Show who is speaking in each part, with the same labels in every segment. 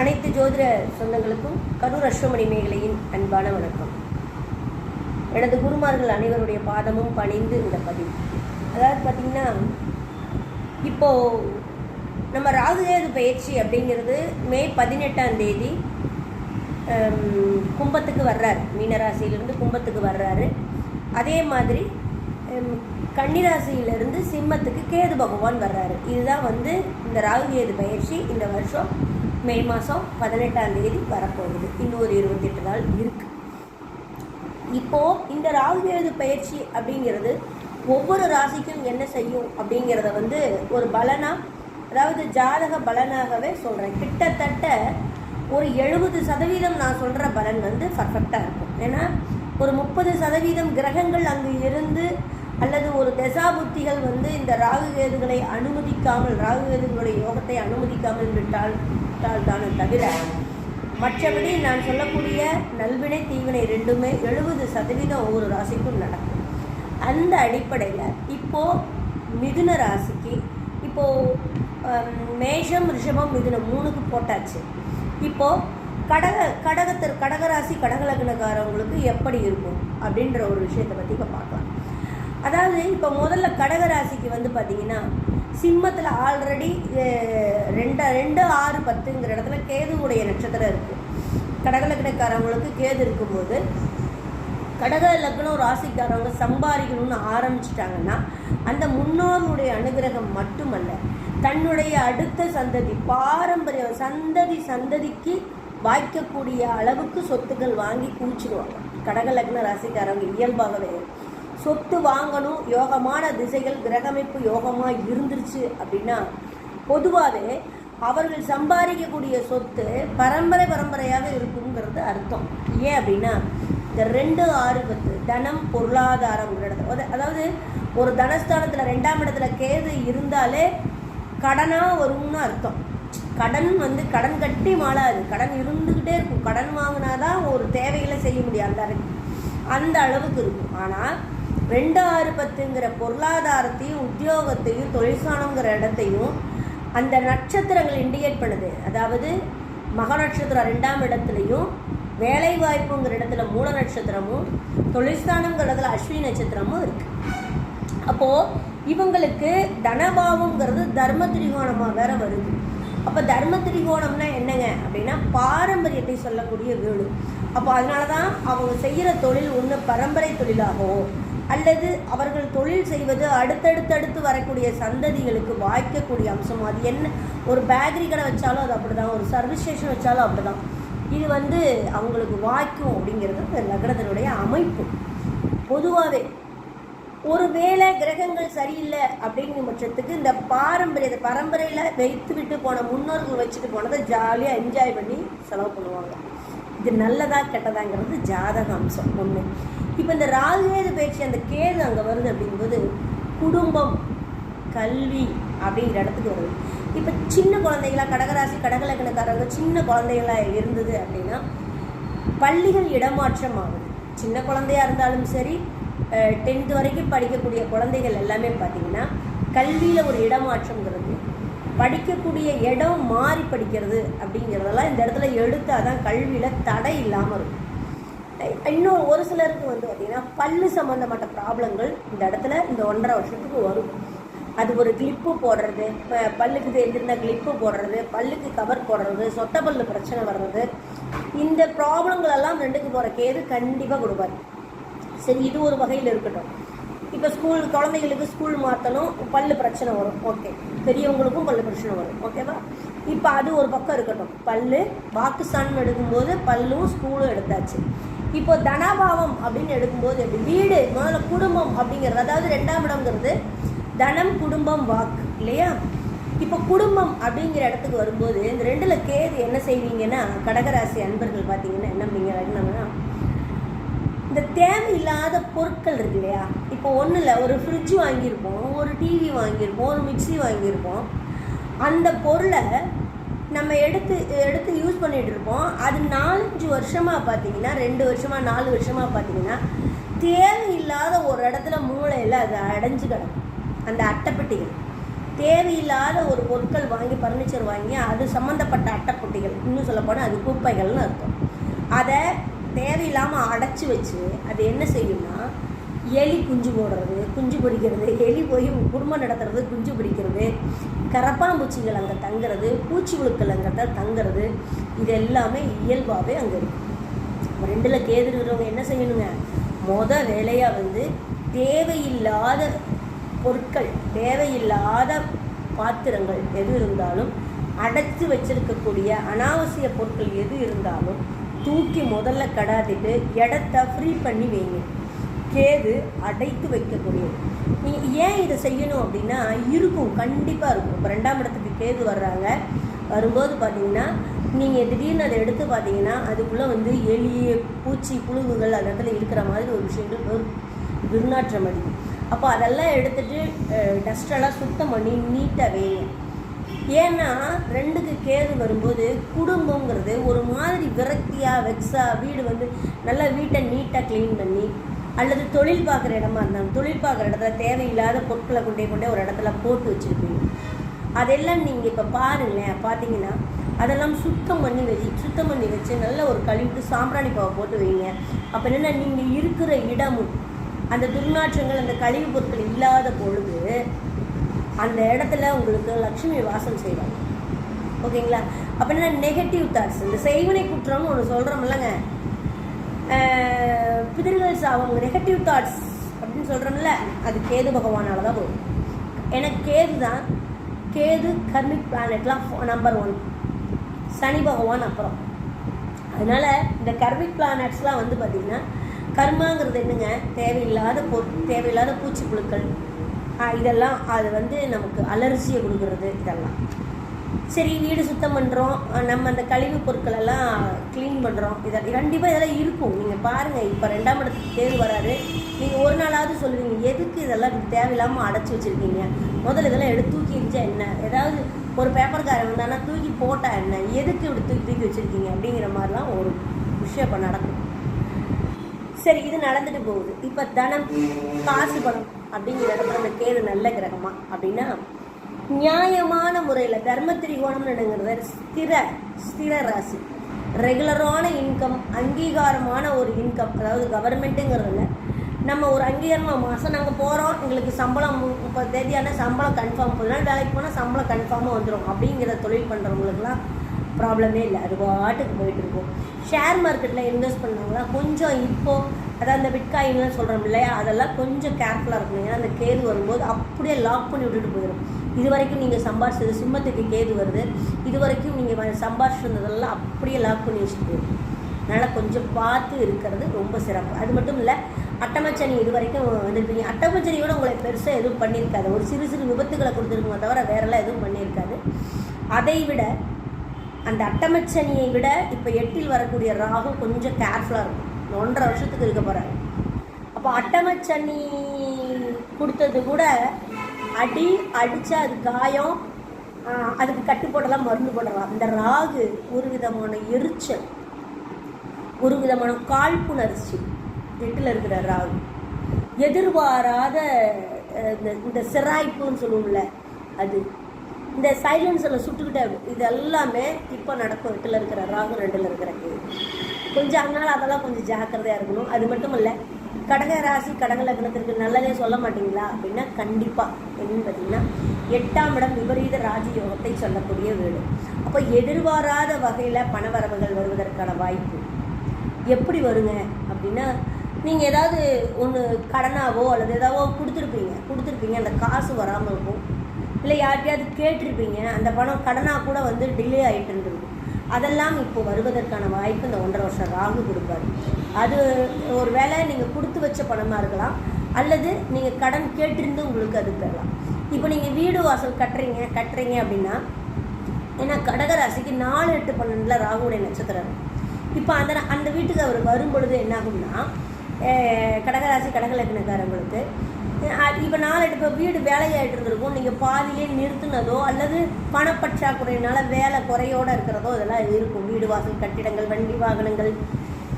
Speaker 1: அனைத்து ஜோதிட சொந்தங்களுக்கும் கரூர் அஸ்வமணி மேகலையின் அன்பான வணக்கம். எனது குருமார்கள் அனைவருடைய பாதமும் பணிந்து இந்த பதிவு. அதாவது பார்த்திங்கன்னா இப்போது நம்ம ராகுகேது பயிற்சி அப்படிங்கிறது மே பதினெட்டாம் தேதி கும்பத்துக்கு வர்றாரு. மீனராசியிலிருந்து கும்பத்துக்கு வர்றாரு. அதே மாதிரி ஹம், கன்னிராசியிலிருந்து சிம்மத்துக்கு கேது பகவான் வர்றாரு. இதுதான் வந்து இந்த ராகுகேது பயிற்சி இந்த வருஷம் மே மாதம் பதினெட்டாம் தேதி வரப்போகுது. இன்னும் ஒரு இருபத்தெட்டு நாள் இருக்குது இப்போது இந்த ராகுகேது பயிற்சி அப்படிங்கிறது ஒவ்வொரு ராசிக்கும் என்ன செய்யும் அப்படிங்கிறத வந்து ஒரு பலனாக அதாவது ஜாதக பலனாகவே சொல்கிறேன் கிட்டத்தட்ட ஒரு எழுபது சதவீதம் நான் சொல்கிற பலன் வந்து பர்ஃபெக்டாக இருக்கும். ஏன்னா ஒரு முப்பது சதவீதம் கிரகங்கள் அங்கு இருந்து அல்லது ஒரு தசாபுத்திகள் வந்து இந்த ராகு கேதுகளை அனுமதிக்காமல் ராகு கேதுகளுடைய யோகத்தை அனுமதிக்காமல் விட்டால் விட்டால் தானே தவிர மற்றபடி நான் சொல்லக்கூடிய நல்வினை தீவினை ரெண்டுமே எழுபது சதவீதம் ஒவ்வொரு ராசிக்கும் நடக்கும். அந்த அடிப்படையில் இப்போது மிதுன ராசிக்கு இப்போது மேஷம் ரிஷபம் மிதுனம் மூணுக்கு போட்டாச்சு. இப்போது கடக கடகத்தர் கடகராசி கடகலக்னக்காரவங்களுக்கு எப்படி இருக்கும் அப்படின்ற ஒரு விஷயத்தை பற்றி இப்போ பார்க்கலாம். அதாவது இப்போ முதல்ல கடகராசிக்கு வந்து பார்த்திங்கன்னா சிம்மத்தில் ஆல்ரெடி ரெண்டு ரெண்டு ஆறு பத்துங்கிற இடத்துல கேதுவுடைய நட்சத்திரம் இருக்குது கடகலக்கணக்காரவங்களுக்கு கேது இருக்கும்போது கடக லக்னம் ராசிக்காரவங்க சம்பாதிக்கணும்னு ஆரம்பிச்சிட்டாங்கன்னா அந்த முன்னோருடைய அனுகிரகம் மட்டுமல்ல தன்னுடைய அடுத்த சந்ததி பாரம்பரிய சந்ததி சந்ததிக்கு வாய்க்கக்கூடிய அளவுக்கு சொத்துக்கள் வாங்கி குவிச்சிடுவாங்க. கடக லக்ன ராசிக்காரவங்க இயல்பாகவே. சொத்து வாங்கணும் யோகமான திசைகள் கிரகமைப்பு யோகமாக இருந்துருச்சு அப்படின்னா பொதுவாகவே அவர்கள் சம்பாதிக்கக்கூடிய சொத்து பரம்பரை பரம்பரையாக இருக்குங்கிறது அர்த்தம். ஏன் அப்படின்னா இந்த ரெண்டு ஆறு பத்து தனம் பொருளாதாரம் இடத்துல. அதாவது ஒரு தனஸ்தானத்தில் ரெண்டாம் இடத்துல கேது இருந்தாலே கடனாக வரும்னு அர்த்தம். கடன் வந்து கடன் கட்டி மாளாது கடன் இருந்துக்கிட்டே இருக்கும். கடன் வாங்கினா தான் ஒரு தேவைகளை செய்ய முடியும். அந்த அந்த அளவுக்கு இருக்கும். ஆனால் ரெண்டு ஆறு பத்துங்கிற பொருளாதாரத்தையும் உத்தியோகத்தையும் தொழிற்சானங்கிற இடத்தையும் அந்த நட்சத்திரங்கள் இண்டிகேட் பண்ணுது. அதாவது மக நட்சத்திரம் ரெண்டாம் இடத்துலையும் வேலை வாய்ப்புங்கிற இடத்துல மூல நட்சத்திரமும் தொழிற்ஸ்தானங்கிற இடத்துல அஸ்வினி நட்சத்திரமும் இருக்குது அப்போது இவங்களுக்கு தனபாவங்கிறது தர்ம திரிகோணமாக வேற வருது. அப்போ தர்ம திரிகோணம்னா என்னங்க? அப்படின்னா பாரம்பரியத்தை சொல்லக்கூடிய வீடு. அப்போ அதனால தான் அவங்க செய்கிற தொழில் ஒன்று பரம்பரை தொழிலாகவோ அல்லது அவர்கள் தொழில் செய்வது அடுத்தடுத்தடுத்து வரக்கூடிய சந்ததிகளுக்கு வாய்க்கக்கூடிய அம்சம். அது என்ன? ஒரு பேக்கரி கடை வச்சாலும் அது அப்படிதான். ஒரு சர்வீஸ் ஸ்டேஷன் வச்சாலும் அப்படிதான். இது வந்து அவங்களுக்கு வாய்க்கும் அப்படிங்கிறது இந்த லக்னத்தினுடைய அமைப்பு. பொதுவாகவே ஒருவேளை கிரகங்கள் சரியில்லை அப்படிங்கிற பட்சத்துக்கு இந்த பாரம்பரிய பரம்பரையில் வைத்து விட்டு போன முன்னோர்கள் வச்சுட்டு போனதை ஜாலியாக என்ஜாய் பண்ணி செலவு பண்ணுவாங்க. இது நல்லதா கெட்டதாங்கிறது ஜாதக அம்சம் ஒன்று இப்போ இந்த ராகுகேது பேச்சு அந்த கேது அங்கே வருது அப்படிங்கும்போது குடும்பம் கல்வி அப்படிங்கிற இடத்துக்கு வருது. இப்போ சின்ன குழந்தைகளா கடகராசி கடகலக்கணக்காரங்க சின்ன குழந்தைகளாக இருந்தது அப்படின்னா பள்ளிகள் இடமாற்றம் ஆகுது. சின்ன குழந்தையா இருந்தாலும் சரி டென்த்து வரைக்கும் படிக்கக்கூடிய குழந்தைகள் எல்லாமே பார்த்தீங்கன்னா கல்வியில் ஒரு இடமாற்றம்ங்கிறது படிக்கக்கூடிய இடம் மாறி படிக்கிறது அப்படிங்கிறதெல்லாம் இந்த இடத்துல எடுத்தால் தான் கல்வியில் தடை இல்லாமல் இருக்கும். இன்னும் ஒரு சிலருக்கு வந்து பார்த்திங்கன்னா பல்லு சம்மந்தப்பட்ட ப்ராப்ளங்கள் இந்த இடத்துல இந்த ஒன்றரை வருஷத்துக்கு வரும். அது ஒரு கிளிப்பு போடுறது இப்போ பல்லுக்கு தெரிஞ்சிருந்த கிளிப்பு போடுறது பல்லுக்கு கவர் போடுறது சொத்த பல்லு பிரச்சனை வர்றது இந்த ப்ராப்ளங்கள் எல்லாம் ரெண்டுக்கு போகிற கேது கண்டிப்பாக கொடுப்பார். சரி இது ஒரு வகையில் இருக்கட்டும். இப்போ ஸ்கூல் குழந்தைகளுக்கு ஸ்கூல் மாற்றணும் பல்லு பிரச்சனை வரும். ஓகே பெரியவங்களுக்கும் பல்லு பிரச்சனை வரும். ஓகேவா இப்போ அது ஒரு பக்கம் இருக்கட்டும். பல்லு பாகிஸ்தான் எடுக்கும்போது பல்லும் ஸ்கூலும் எடுத்தாச்சு. இப்போ தனபாவம் அப்படின்னு எடுக்கும்போது எப்படி? வீடு முதல்ல குடும்பம் அப்படிங்கிறது அதாவது ரெண்டாம் இடம்ங்கிறது தனம் குடும்பம் வாக்கு. இல்லையா? இப்போ குடும்பம் அப்படிங்கிற இடத்துக்கு வரும்போது இந்த ரெண்டுல கேது என்ன செய்வீங்கன்னா கடகராசி அன்பர்கள் பார்த்தீங்கன்னா என்ன அப்படிங்கிறாங்கன்னா இந்த தேவையில்லாத பொருட்கள் இருக்கு இல்லையா? இப்போ ஒன்றும் இல்லை ஒரு ஃப்ரிட்ஜ் வாங்கியிருப்போம் ஒரு டிவி வாங்கியிருப்போம் ஒரு மிக்ஸி வாங்கியிருப்போம். அந்த பொருளை நம்ம எடுத்து எடுத்து யூஸ் பண்ணிகிட்டு இருப்போம் அது நாலஞ்சு வருஷமாக பார்த்தீங்கன்னா ரெண்டு வருஷமாக நாலு வருஷமாக பார்த்தீங்கன்னா தேவையில்லாத ஒரு இடத்துல மூளையில் அது அடைஞ்சு கிடக்கும். அந்த அட்டைப்பெட்டிகள். தேவையில்லாத ஒரு பொருட்கள் வாங்கி ஃபர்னிச்சர் வாங்கி அது சம்மந்தப்பட்ட அட்டைப்பொட்டிகள். இன்னும் சொல்லப்போனால் அது குப்பைகள்னு அர்த்தம். அதை தேவையில்லாமல் அடைச்சி வச்சு அது என்ன செய்யும்னா எலி குஞ்சு போடுறது குஞ்சு பிடிக்கிறது எலி போய் குடும்பம் நடத்துறது குஞ்சு பிடிக்கிறது கரப்பாம்பூச்சிகள் அங்கே தங்குறது பூச்சி குழுக்கள் அங்கே தான் தங்குறது இது எல்லாமே இயல்பாகவே அங்கே இருக்கு. ரெண்டில் கேது இருக்கிறவங்க என்ன செய்யணுங்க? மொத வேலையாக வந்து தேவையில்லாத பொருட்கள் தேவையில்லாத பாத்திரங்கள் எது இருந்தாலும் அடைச்சி வச்சிருக்கக்கூடிய அனாவசிய பொருட்கள் எது இருந்தாலும் தூக்கி முதல்ல கடாதிட்டு இடத்த ஃப்ரீ பண்ணி வைங்க. கேது அடைத்து வைக்கக்கூடியது. நீங்கள் ஏன் இதை செய்யணும் அப்படின்னா இருக்கும் கண்டிப்பாக இருக்கும். இப்போ ரெண்டாம் இடத்துக்கு கேது வர்றாங்க. வரும்போது பார்த்தீங்கன்னா நீங்கள் திடீர்னு அதை எடுத்து பார்த்தீங்கன்னா அதுக்குள்ளே வந்து எலி பூச்சி புழுகுகள் அந்த இடத்துல இருக்கிற மாதிரி ஒரு விஷயங்கள் ஒரு துர்நாற்றம் அடிக்கும் அப்போ அதெல்லாம் எடுத்துட்டு டஸ்டெல்லாம் சுத்தம் பண்ணி நீட்டாக வைங்க ஏன்னா ரெண்டுக்கு கேது வரும்போது குடும்பங்கிறது ஒரு மாதிரி விரக்தியாக வெக்ஸா வீடு வந்து நல்லா வீட்டை நீட்டாக க்ளீன் பண்ணி அல்லது தொழில் பார்க்குற இடமா இருந்தாலும் தொழில் பார்க்குற இடத்துல தேவையில்லாத பொருட்களை கொண்டே கொண்டே ஒரு இடத்துல போட்டு வச்சுருப்பீங்க. அதெல்லாம் நீங்கள் இப்போ பாருங்களேன் பார்த்தீங்கன்னா அதெல்லாம் சுத்தம் பண்ணி வச்சு சுத்தம் பண்ணி வச்சு நல்ல ஒரு கழுவிட்டு சாம்பிராணி பாவை போட்டு வைங்க. அப்போ என்னென்னா நீங்கள் இருக்கிற இடமும் அந்த துர்நாற்றங்கள் அந்த கழிவு பொருட்கள் இல்லாத பொழுது அந்த இடத்துல உங்களுக்கு லக்ஷ்மி வாசம் செய்வாங்க. ஓகேங்களா? அப்போ என்ன நெகட்டிவ் தாட்ஸ் இந்த செய்வினை குற்றம்னு ஒன்று சொல்கிறோம்லங்க பிதர்கள் அவங்க நெகட்டிவ் தாட்ஸ் அப்படின்னு சொல்கிறோம்ல அது கேது பகவானால் தான் வரும். ஏன்னா கேது தான் கேது கர்மிக் பிளானெட்லாம் நம்பர் ஒன் சனி பகவான் அப்புறம். அதனால் இந்த கர்மிக் பிளானட்ஸ்லாம் வந்து பார்த்திங்கன்னா கர்மாங்கிறது என்னங்க? தேவையில்லாத பொ தேவையில்லாத பூச்சிப்புழுக்கள். புழுக்கள் இதெல்லாம் அது வந்து நமக்கு அலர்ஜியை கொடுக்கறது இதெல்லாம். சரி வீடு சுத்தம் பண்ணுறோம் நம்ம அந்த கழிவு பொருட்களெல்லாம் க்ளீன் பண்ணுறோம் இதை கண்டிப்பாக இதெல்லாம் இருக்கும். நீங்கள் பாருங்கள் இப்போ ரெண்டாம் இடத்துக்கு தேர்வு வராரு. நீங்கள் ஒரு நாளாவது சொல்லுவீங்க எதுக்கு இதெல்லாம் தேவையில்லாமல் அடைச்சி வச்சுருக்கீங்க? முதல்ல இதெல்லாம் எடுத்து தூக்கி எரிஞ்சா என்ன? ஏதாவது ஒரு பேப்பர்காரன் வந்தானா தூக்கி போட்டா என்ன? எதுக்கு இப்படி தூக்கி தூக்கி வச்சுருக்கீங்க? அப்படிங்கிற மாதிரிலாம் ஒரு விஷயம் இப்போ நடக்கும். சரி இது நடந்துட்டு போகுது. இப்போ தனம் காசு பணம் அப்படிங்கிற இடத்துல அந்த கேது நல்ல கிரகமா அப்படின்னா நியாயமான முறையில் தர்ம திரிகோணம்னுங்கிறத ஸ்திர ஸ்திர ராசி. ரெகுலரான இன்கம் அங்கீகாரமான ஒரு இன்கம் அதாவது கவர்மெண்ட்டுங்கிறதுல நம்ம ஒரு அங்கீகாரமாக மாதம் நாங்கள் போகிறோம் எங்களுக்கு சம்பளம் முப்பது தேதியான சம்பளம் கன்ஃபார்ம் முப்பது நாள் வேலைக்கு போனால் சம்பளம் கன்ஃபார்மாக வந்துடும் அப்படிங்கிற தொழில் பண்ணுறவங்களுக்குலாம் ப்ராப்ளமே இல்லை. அது பாட்டுக்கு போயிட்டு இருக்கும். ஷேர் மார்க்கெட்டில் இன்வெஸ்ட் பண்ணவங்களா கொஞ்சம் இப்போ அதாவது அந்த பிட்காயின்லாம் சொல்கிறோம் இல்லையா? அதெல்லாம் கொஞ்சம் கேர்ஃபுல்லாக இருக்கணும். ஏன்னா அந்த கேது வரும்போது அப்படியே லாக் பண்ணி விட்டுட்டு போயிடும் இது வரைக்கும் நீங்கள் சம்பாரிச்சது சிம்மத்துக்கு கேது வருது. இது வரைக்கும் நீங்கள் சம்பாரிச்சிருந்ததெல்லாம் அப்படியே லாக் பண்ணி வச்சுட்டு போயிடும் அதனால் கொஞ்சம் பார்த்து இருக்கிறது ரொம்ப சிறப்பு. அது மட்டும் இல்லை அட்டமச்சனி இது வரைக்கும் வந்திருப்பீங்க. அட்டமச்சனியோட உங்களை பெருசாக எதுவும் பண்ணியிருக்காது. ஒரு சிறு சிறு விபத்துகளை கொடுத்துருக்குமே தவிர வேறெல்லாம் எதுவும் பண்ணியிருக்காது. அதை விட அந்த அட்டமச்சனியை விட இப்போ எட்டில் வரக்கூடிய ராகு கொஞ்சம் கேர்ஃபுல்லாக இருக்கும் ஒன்றரை வருஷத்துக்கு இருக்க போகிறேன் அப்போ அட்டமச்சனி கொடுத்தது கூட அடி அடித்தா அது காயம் அதுக்கு கட்டு போடலாம் மருந்து போடலாம். அந்த ராகு ஒரு விதமான எரிச்சல் ஒரு விதமான காழ்ப்புணர்ச்சி எட்டில் இருக்கிற ராகு. எதிர்பாராத இந்த இந்த சிராய்ப்புன்னு சொல்லுவோம்ல அது இந்த சைலன்ஸில் சுட்டுக்கிட்ட இது எல்லாமே இப்போ நடக்கும். எட்டில் இருக்கிற ராகு ரெண்டில் இருக்கிற கொஞ்சம் அதனால் அதெல்லாம் கொஞ்சம் ஜாக்கிரதையாக இருக்கணும். அது மட்டும் இல்லை கடக ராசி கடக லக்னத்திற்கு நல்லதே சொல்ல மாட்டீங்களா? அப்படின்னா கண்டிப்பாக என்னன்னு பார்த்தீங்கன்னா எட்டாம் இடம் விபரீத ராஜயோகத்தை சொல்லக்கூடிய வீடு. அப்போ எதிர்பாராத வகையில் பணவரவுகள் வருவதற்கான வாய்ப்பு. எப்படி வருங்க? அப்படின்னா நீங்கள் ஏதாவது ஒன்று கடனாவோ அல்லது ஏதாவோ கொடுத்துருப்பீங்க. கொடுத்துருப்பீங்க. அந்த காசு வராமல் இருக்கும். இல்லை யார்கிட்டயாவது கேட்டிருப்பீங்க அந்த பணம் கடனாக கூட வந்து டிலே ஆகிட்டு இருந்திருக்கும். அதெல்லாம் இப்போ வருவதற்கான வாய்ப்பு இந்த ஒன்றரை வருஷம் ராகு கொடுப்பாரு. அது ஒரு வேளை நீங்கள் கொடுத்து வச்ச பணமாக இருக்கலாம் அல்லது நீங்கள் கடன் கேட்டிருந்து உங்களுக்கு அது பெறலாம். இப்போ நீங்கள் வீடு வாசல் கட்டுறீங்க கட்டுறீங்க அப்படின்னா ஏன்னா கடகராசிக்கு நாலு எட்டு பன்னெண்டில் ராகுடைய நட்சத்திரம். இப்போ அந்த அந்த வீட்டுக்கு அவர் வரும் பொழுது என்ன ஆகும்னா கடகராசி கடகலக்கணக்காரங்களுக்கு இப்போ நாலு இப்போ வீடு வேலையாயிட்டு இருந்திருக்கும். நீங்கள் பாதியிலே நிறுத்தினதோ அல்லது பணப்பற்றாக்குறையினால வேலை குறையோடு இருக்கிறதோ இதெல்லாம் இருக்கும். வீடு வாசல் கட்டிடங்கள் வண்டி வாகனங்கள்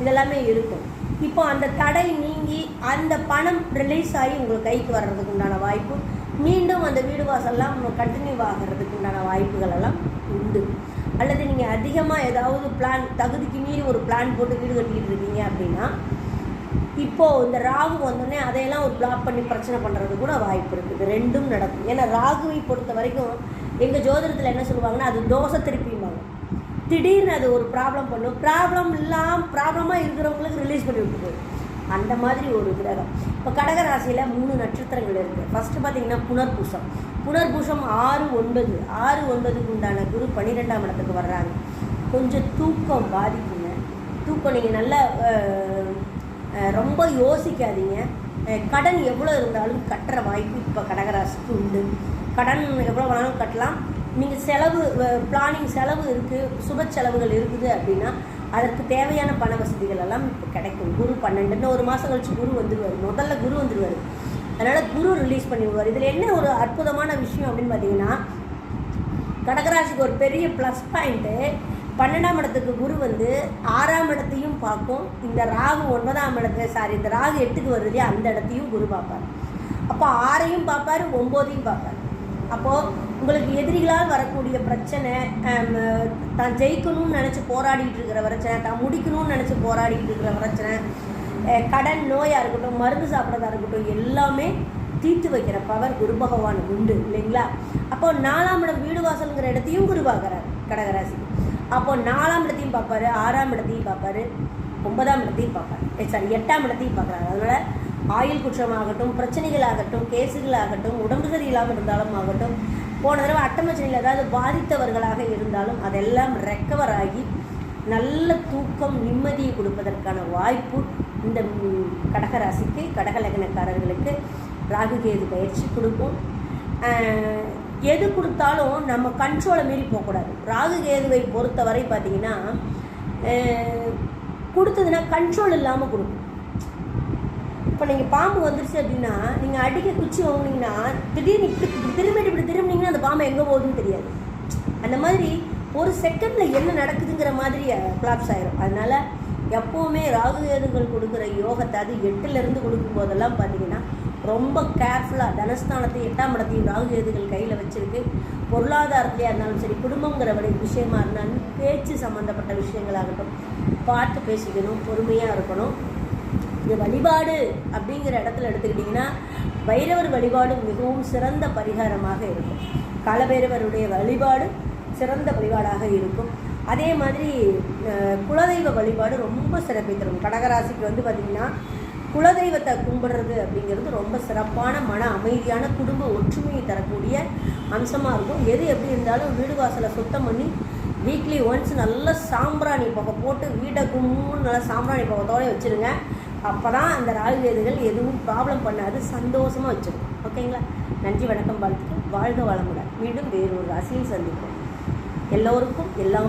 Speaker 1: இதெல்லாமே இருக்கும். இப்போ அந்த தடை நீங்கி அந்த பணம் ரிலீஸ் ஆகி உங்களுக்கு கைக்கு வர்றதுக்கு உண்டான வாய்ப்பு மீண்டும் அந்த வீடு வாசல்லாம் கண்டினியூ ஆகிறதுக்கு உண்டான வாய்ப்புகள் எல்லாம் உண்டு. அல்லது நீங்கள் அதிகமாக ஏதாவது பிளான் தகுதிக்கு மீறி ஒரு பிளான் போட்டு வீடு கட்டிக்கிட்டு இருக்கீங்க அப்படின்னா இப்போது இந்த ராகு வந்தோடனே அதையெல்லாம் ஒரு பிளாக் பண்ணி பிரச்சனை பண்ணுறது கூட வாய்ப்பு இருக்குது ரெண்டும் நடக்கும். ஏன்னா ராகுவை பொறுத்த வரைக்கும் எங்கள் ஜோதிடத்தில் என்ன சொல்லுவாங்கன்னா அது தோசை திருப்பிம்பாங்க. திடீர்னு அது ஒரு ப்ராப்ளம் பண்ணும். ப்ராப்ளம் இல்லாமல் ப்ராப்ளமாக இருக்கிறவங்களுக்கு ரிலீஸ் பண்ணி விட்டு அந்த மாதிரி ஒரு கிரகம். இப்போ கடகராசியில் மூணு நட்சத்திரங்கள் இருக்குது ஃபஸ்ட்டு பார்த்தீங்கன்னா புனர்பூசம். புனர்பூசம் ஆறு ஒன்பது. ஆறு ஒன்பதுக்கு உண்டான குரு பன்னிரெண்டாம் இடத்துக்கு வர்றாங்க கொஞ்சம் தூக்கம் பாதிக்குங்க. தூக்கம் நீங்கள் நல்லா ரொம்ப யோசிக்காதீங்க. கடன் எவ்வளோ இருந்தாலும் கட்டுற வாய்ப்பு இப்போ கடகராசிக்கு உண்டு. கடன் எவ்வளோ வேணாலும் கட்டலாம். நீங்கள் செலவு பிளானிங் செலவு இருக்குது சுப செலவுகள் இருக்குது அப்படின்னா அதற்கு தேவையான பண வசதிகள் எல்லாம் இப்போ கிடைக்கும். குரு பன்னெண்டுன்னு ஒரு மாதம் கழிச்சு குரு வந்துடுவார் முதல்ல குரு வந்துடுவார் அதனால் குரு ரிலீஸ் பண்ணி விடுவார் இதில் என்ன ஒரு அற்புதமான விஷயம் அப்படின்னு பார்த்தீங்கன்னா கடகராசிக்கு ஒரு பெரிய ப்ளஸ் பாயிண்ட்டு பன்னெண்டாம் இடத்துக்கு குரு வந்து ஆறாம் இடத்தையும் பார்க்கும். இந்த ராகு ஒன்பதாம் இடத்துல சாரி இந்த ராகு எட்டுக்கு வருது இல்லையா, அந்த இடத்தையும் குரு பார்ப்பார். அப்போ ஆறையும் பார்ப்பாரு ஒம்போதையும் பார்ப்பார். அப்போது உங்களுக்கு எதிரிகளால் வரக்கூடிய பிரச்சனை தான் ஜெயிக்கணும்னு நினச்சி போராடிட்டு இருக்கிற பிரச்சனை தான் முடிக்கணும்னு நினச்சி போராடிட்டு இருக்கிற பிரச்சனை கடன் நோயாக இருக்கட்டும் மருந்து சாப்பிட்றதா இருக்கட்டும் எல்லாமே தீர்த்து வைக்கிற பவர் குரு பகவான் உண்டு இல்லைங்களா? அப்போ நாலாம் இடம் வீடு வாசலுங்கிற இடத்தையும் குரு பார்க்குறாரு கடகராசி அப்போ நாலாம் இடத்தையும் பார்ப்பாரு ஆறாம் இடத்தையும் பார்ப்பாரு ஒன்பதாம் இடத்தையும் பார்ப்பாரு. Eh, சாரி எட்டாம் இடத்தையும் பார்க்குறாரு. அதனால் ஆயுள் குற்றமாகட்டும் பிரச்சனைகளாகட்டும் கேஸுகளாகட்டும் உடம்பு சரியில்லாமல் இருந்தாலும் ஆகட்டும் போன தடவை அட்டமச்சனையில் ஏதாவது பாதித்தவர்களாக இருந்தாலும் அதெல்லாம் ரெக்கவர் ஆகி நல்ல தூக்கம் நிம்மதியை கொடுப்பதற்கான வாய்ப்பு இந்த கடகராசிக்கு கடகலக்னக்காரர்களுக்கு ராகு கேது பயிற்சி கொடுக்கும். எது கொடுத்தாலும் நம்ம கண்ட்ரோலை மீறி போகக்கூடாது. ராகு கேதுவை பொறுத்தவரை பார்த்தீங்கன்னா கொடுத்ததுன்னா கண்ட்ரோல் இல்லாமல் கொடுக்கும். இப்போ நீங்கள் பாம்பு வந்துருச்சு அப்படின்னா நீங்கள் அடிக்க குச்சி வாங்குனீங்கன்னா திடீர்னு இப்படி இப்படி திரும்பிட்டு இப்படி திரும்பினீங்கன்னா அந்த பாம்பு எங்கே போகுதுன்னு தெரியாது. அந்த மாதிரி ஒரு செகண்டில் என்ன நடக்குதுங்கிற மாதிரி கிளாப்ஸ் ஆயிரும். அதனால எப்போவுமே ராகு கேதுகள் கொடுக்குற யோகத்தை அது எட்டுலேருந்து கொடுக்கும் போதெல்லாம் பார்த்தீங்கன்னா ரொம்ப கேர்ஃபுல்லாக தனஸ்தானத்தை எட்டாம் இடத்தையும் ராகு கேதுகள் கையில் வச்சுருக்கு. பொருளாதாரத்திலையாக இருந்தாலும் சரி குடும்பங்கிற வழி விஷயமா இருந்தாலும் பேச்சு சம்மந்தப்பட்ட விஷயங்களாகட்டும் பார்த்து பேசிக்கணும் பொறுமையாக இருக்கணும். இந்த வழிபாடு அப்படிங்கிற இடத்துல எடுத்துக்கிட்டிங்கன்னா பைரவர் வழிபாடு மிகவும் சிறந்த பரிகாரமாக இருக்கும். காலபைரவருடைய வழிபாடு சிறந்த வழிபாடாக இருக்கும். அதே மாதிரி குலதெய்வ வழிபாடு ரொம்ப சிறப்பை தரும். கடகராசிக்கு வந்து பார்த்திங்கன்னா குலதெய்வத்தை கும்பிடுறது அப்படிங்கிறது ரொம்ப சிறப்பான மன அமைதியான குடும்ப ஒற்றுமையை தரக்கூடிய அம்சமாக இருக்கும். எது எப்படி இருந்தாலும் வீடு வாசலை சுத்தம் பண்ணி வீக்லி ஒன்ஸ் நல்ல சாம்பிராணி புகை போட்டு வீட்டை கும்முன்னு நல்லா சாம்பிராணி புகத்தோட வச்சுருங்க. அப்போ தான் அந்த ராகுவேதுகள் எதுவும் ப்ராப்ளம் பண்ணாது சந்தோஷமாக வச்சுருக்கும் ஓகேங்களா? நன்றி வணக்கம் வாழ்த்துக்கள். வாழ்க வளமுடன். மீண்டும் ஒரு ராசியில் சந்திப்போம். எல்லோருக்கும் எல்லாமும்